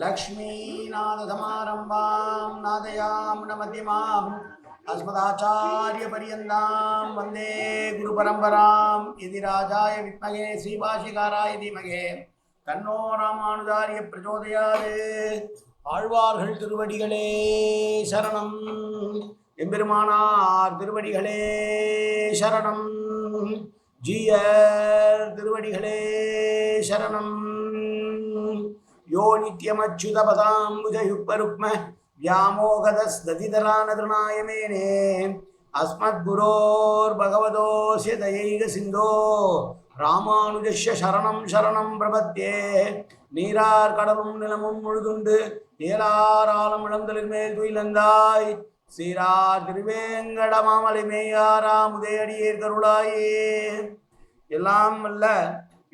लक्ष्मीनाथसमारम्भां नादयां न मध्यमाम् अस्मदाचार्यपर्यन्तां वन्दे गुरुपरम्परां यदि राजाय विद्महे श्रीभाषिकाराय धीमहे தன்னோ ராமானுதாரிய பிரச்சோதயாது ஆழ்வார்கள் திருவடிகளே சரணம் எம்பெருமானார் திருவடிகளே சரணம் ஜீயர் திருவடிகளே சரணம் யோ நித்யமச்சுதபதாம்புஜயுக்மருக்ம வியாமோகதஸ்ததிதரானதனாயமேனே அஸ்மத்குரோர் பகவதோசிய தயைக சிந்தோ ராமானுஜஸ்ய சரணம் சரணம் பிரபத்தே நீரார் கடலும் நிலமும் முழுதுண்டு ஏலார் ஆலம் இழந்தலின் மேல் துயிலந்தாய் சீரா திருவேங்கட மாமலை மேயாரா முதேடியேர் கருளாயே எல்லாம் அல்ல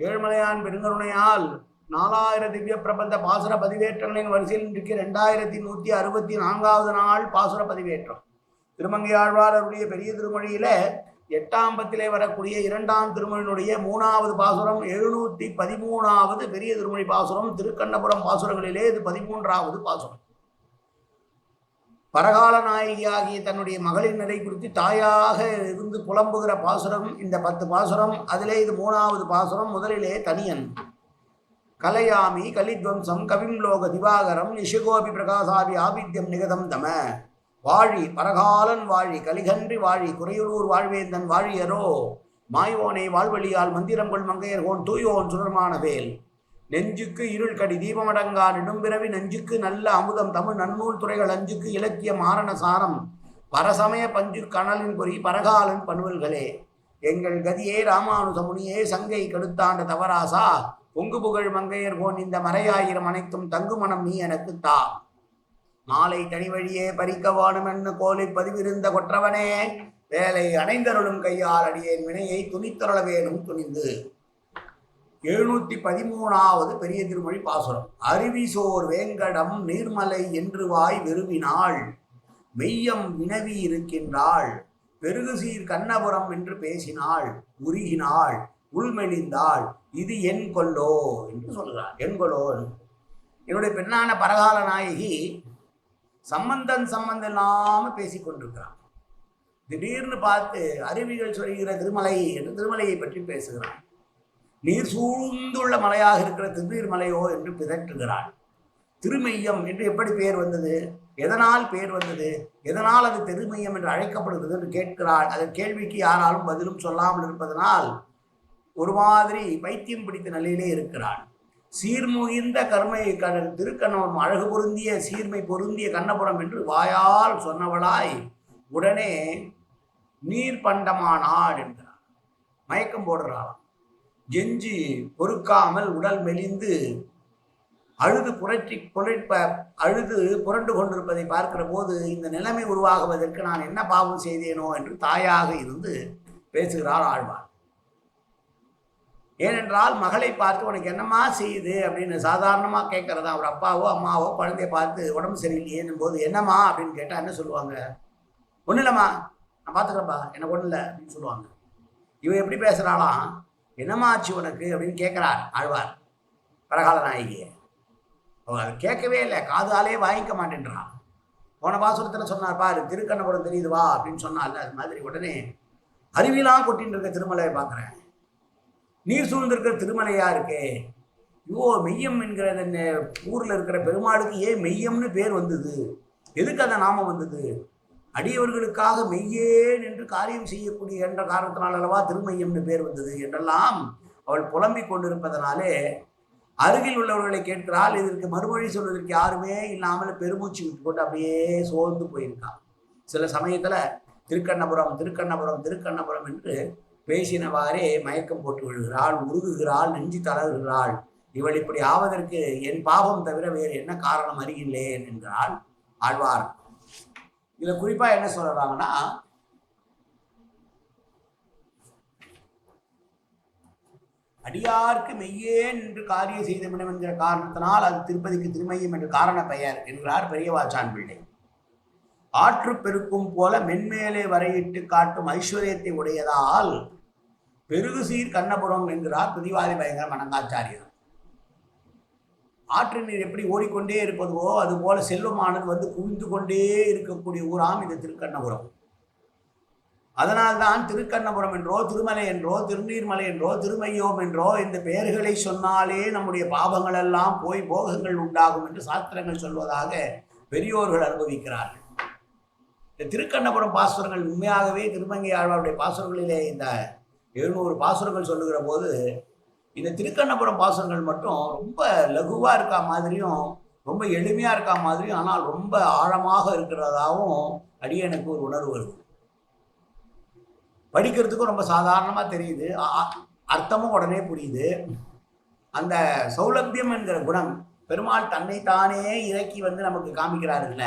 ஏழ்மலையான் பெருங்கருணையால் நாலாயிரம் திவ்ய பிரபந்த பாசுர பதிவேற்றங்களின் வரிசையில் இன்றைக்கு ரெண்டாயிரத்தி நூற்றி அறுபத்தி நான்காவது நாள் பாசுர பதிவேற்றம். திருமங்கையாழ்வாரருடைய பெரிய திருமொழியில எட்டாம் பத்திலே வரக்கூடிய இரண்டாம் திருமொழியினுடைய மூணாவது பாசுரம் எழுநூற்றி பதிமூணாவது பெரிய திருமொழி பாசுரம் திருக்கண்ணபுரம் பாசுரங்களிலே இது பதிமூன்றாவது பாசுரம். பரகால நாயகியாகிய தன்னுடைய மகளின் நிலை குறித்து தாயாக இருந்து புலம்புகிற பாசுரம் இந்த பத்து பாசுரம் அதிலே இது மூணாவது பாசுரம் முதலிலே தனியன். கலையாமி கலித்வம்சம் கவிம் லோக திவாகரம் நிஷகோபி பிரகாசாபி ஆபித்யம் நிகதம் தம. வாழி பரகாலன் வாழி கலிகன்றி வாழி குறையுளூர் வாழ்வேந்தன் வாழியரோ. மாயோனை வாழ்வழியால் மந்திரம் கொள் மங்கையர்கோன் தூயோன் சுடர்மான வேல். நெஞ்சுக்கு இருள் கடி தீபமடங்கா நெடும்பிறவி நெஞ்சுக்கு நல்ல அமுதம் தமிழ் நன்னூல் துறைகள் அஞ்சுக்கு இலக்கிய மாரண சாரம். பரசமய பஞ்சு கணலின் பொறி பரகாலன் பணுவல்களே. எங்கள் கதியே ராமானுஜமுனியே சங்கை கடுத்தாண்ட தவராசா. பொங்கு புகழ் மங்கையர் போன் இந்த மறையாயிரம் அனைத்தும் தங்குமணம் நீ எனக்கு தா. மாலை தனி வழியே பறிக்க வாணுமென்னு கோலை பதிவிருந்த கொற்றவனே வேலை அணைந்தருளும் கையால் அடியேன் வினையை துணித்தருள வேணும் துணிந்து. எழுநூத்தி பதிமூணாவது பெரிய திருமொழி பாசுரம். அருவிசோர் வேங்கடம் நீர்மலை என்று வாய் விரும்பினாள். மெய்யம் வினவி இருக்கின்றாள். பெருகுசீர் கண்ணபுரம் என்று பேசினாள். உருகினாள். உள்மெலிந்தாள். இது என் கொல்லோ என்று சொல்கிறார். என் கொல்லோ என்னுடைய பெண்ணான பரகால நாயகி சம்பந்தன் சம்பந்தம் இல்லாமல் பேசிக்கொண்டிருக்கிறான் திடீர்னு பார்த்து அருவிகள் சொல்கிற திருமலை என்று திருமலையை பற்றி பேசுகிறான். நீர் சூழ்ந்துள்ள மலையாக இருக்கிற திருநீர் மலையோ என்று பிதற்றுகிறாள். திருமையம் என்று எப்படி பெயர் வந்தது? எதனால் பெயர் வந்தது? எதனால் அது திருமையம் என்று அழைக்கப்படுகிறது என்று கேட்கிறாள். அதன் கேள்விக்கு யாராலும் பதிலும் சொல்லாமல் இருப்பதனால் ஒரு மாதிரி பைத்தியம் பிடித்த நிலையிலே இருக்கிறான். சீர்முகிந்த கருமை க- திருக்கண்ணவன் அழகு பொருந்திய சீர்மை பொருந்திய கண்ணபுரம் என்று வாயால் சொன்னவளாய் உடனே நீர் பண்டமானாள் என்கிறார் மயக்கம் போடுறாளாம் கெஞ்சி பொறுக்காமல் உடல் மெலிந்து அழுது புரட்டி புரட்ப அழுது புரண்டு கொண்டிருப்பதை பார்க்கிற போது இந்த நிலைமை உருவாகுவதற்கு நான் என்ன பாவம் செய்தேனோ என்று தாயாக இருந்து பேசுகிறார் ஆழ்வார். ஏனென்றால் மகளை பார்த்து உனக்கு என்னம்மா செய்யுது அப்படின்னு சாதாரணமாக கேட்குறதா? அவர் அப்பாவோ அம்மாவோ குழந்தைய பார்த்து உடம்பு சரியில்லையேன்னும் போது என்னம்மா அப்படின்னு கேட்டால் என்ன சொல்லுவாங்க? ஒன்றும் இல்லைம்மா. நான் பார்த்துக்கிறேன்ப்பா. எனக்கு ஒன்றும் இல்லை அப்படின்னு சொல்லுவாங்க. இவன் எப்படி பேசுகிறாளாம் என்னம்மா ஆச்சு உனக்கு அப்படின்னு கேட்குறார் ஆழ்வார். பரகால நாயகியை. அவ அதை கேட்கவே இல்லை. காதாலே வாங்கிக்க மாட்டேன்றான். போன பாசுரத்தில் சொன்னார் பாரு திருக்கண்ணபுரம் தெரியுது வா அப்படின்னு சொன்னால அது மாதிரி உடனே அருவிலாம் கொட்டின்னு இருக்க திருமலையை பார்க்குறேன். நீர் சூழ்ந்திருக்கிற திருமலையா இருக்கே? ஐயோ மெய்யம் என்கிற அந்த ஊரில் இருக்கிற பெருமாளுக்கு ஏன் மெய்யம்னு பேர் வந்தது? எதுக்கு அந்த நாமம் வந்தது? அடியவர்களுக்காக மெய்யேன் என்று காரியம் செய்யக்கூடிய என்ற காரணத்தினால் அல்லவா திருமையம்னு பேர் வந்தது என்றெல்லாம் அவள் புலம்பிக் கொண்டிருப்பதனாலே அருகில் உள்ளவர்களை கேட்கிறாள். இதற்கு மறுமொழி சொல்வதற்கு யாருமே இல்லாமல் பெருமூச்சு விட்டு போட்டு அப்படியே சோர்ந்து போயிருக்காள் சில சமயத்தில் திருக்கண்ணபுரம் திருக்கண்ணபுரம் திருக்கண்ணபுரம் என்று பேசினவாறே மயக்கம் போட்டு விழுகிறாள் உருகுகிறாள் நெஞ்சு தளர்கிறாள். இவள் இப்படி ஆவதற்கு என் பாவம் தவிர வேறு என்ன காரணம் அறிகின்றேன் என்கிறாள் ஆழ்வார். இதுல குறிப்பா என்ன சொல்றாங்கன்னா அடியார்க்கு மெய்யேன் என்று காரியம் செய்தவிடம் என்கிற காரணத்தினால் அது திருப்பதிக்கு திருமையம் என்று காரண பெயர் என்கிறார் பெரியவாச்சான் பிள்ளை. ஆற்று பெருக்கும் போல மென்மேலே வரையிட்டு காட்டும் ஐஸ்வர்யத்தை உடையதால் பெருகு சீர் கண்ணபுரம் என்கிறார் பிரதிவாதி பயங்கர மனங்காச்சாரியர் ஆற்று நீர் எப்படி ஓடிக்கொண்டே இருப்பதுவோ அதுபோல செல்வமானது வந்து குவிந்து கொண்டே இருக்கக்கூடிய ஊராம் இது திருக்கண்ணபுரம். அதனால்தான் திருக்கண்ணபுரம் என்றோ திருமலை என்றோ திருநீர்மலை என்றோ திருமையோம் என்றோ இந்த பெயர்களை சொன்னாலே நம்முடைய பாவங்கள் எல்லாம் போய் போகங்கள் உண்டாகும் என்று சாஸ்திரங்கள் சொல்வதாக பெரியோர்கள் அனுபவிக்கிறார்கள். இந்த திருக்கண்ணபுரம் பாசுரங்கள் உண்மையாகவே திருமங்கை ஆழ்வாருடைய பாசுரங்களிலே இந்த எழுநூறு பாசுரங்கள் சொல்லுகிற போது இந்த திருக்கண்ணபுரம் பாசுரங்கள் மட்டும் ரொம்ப லகுவாக இருக்கா மாதிரியும் ரொம்ப எளிமையாக இருக்கா மாதிரியும் ஆனால் ரொம்ப ஆழமாக இருக்கிறதாவும் அடியனுக்கு ஒரு உணர்வு வருது. படிக்கிறதுக்கும் ரொம்ப சாதாரணமாக தெரியுது. அ- அர்த்தமும் உடனே புரியுது. அந்த சௌலபியம் என்கிற குணம் பெருமாள் தன்னைத்தானே இறக்கி வந்து நமக்கு காமிக்கிறாருல்ல.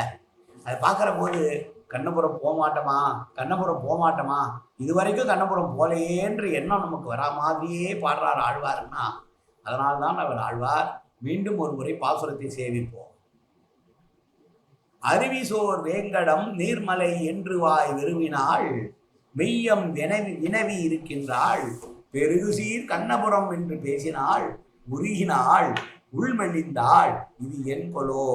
அதை பார்க்குற போது கண்ணபுரம் போமாட்டோமா? கண்ணபுரம் போகமாட்டோமா இது வரைக்கும் கண்ணபுரம் போலையேன்ற எண்ணம் நமக்கு வரா மாதிரியே பாடுறார் ஆழ்வார்னா. அதனால்தான் அவர் ஆழ்வார் மீண்டும் ஒரு முறை பாசுரத்தை சேவிப்போம். அருவிசோர் வேங்கடம் நீர்மலை என்று வாய் விரும்பினாள் மெய்யம் வினவி வினவி இருக்கின்றாள் பெருகுசீர் கண்ணபுரம் என்று பேசினாள் உருகினாள் உள்மெழிந்தாள் இது என் கொலோ.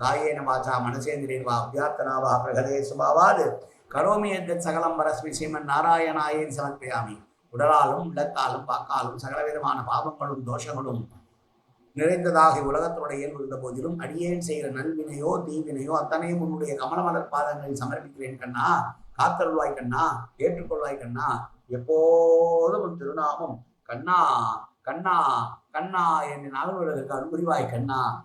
காயேன வாச்சா மனசேந்திரேன் வா அபியார்த்தனா வா பிரகதே சுபாவாது. கரோமி எத்தத் சகலம் பரஸ்மி சீமன் நாராயணாயேன் சமர்ப்பயாமி. உடலாலும் உள்ளத்தாலும் வாக்காலும் சகலவிதமான பாவங்களும் தோஷங்களும் நிறைந்ததாக உலகத்தோட இயல்பு இருந்த போதிலும் அடியேன் செய்கிற நல்வினையோ தீவினையோ அத்தனையும் உன்னுடைய கமலமலர் பாதங்களில் சமர்ப்பிக்கிறேன் கண்ணா. காத்தருள்வாய் கண்ணா ஏற்றுக்கொள்வாய் கண்ணா. எப்போதும் உன் திருநாமம் கண்ணா கண்ணா கண்ணா. என்று நாவல்களுக்கு அன்புரிவாய் கண்ணா.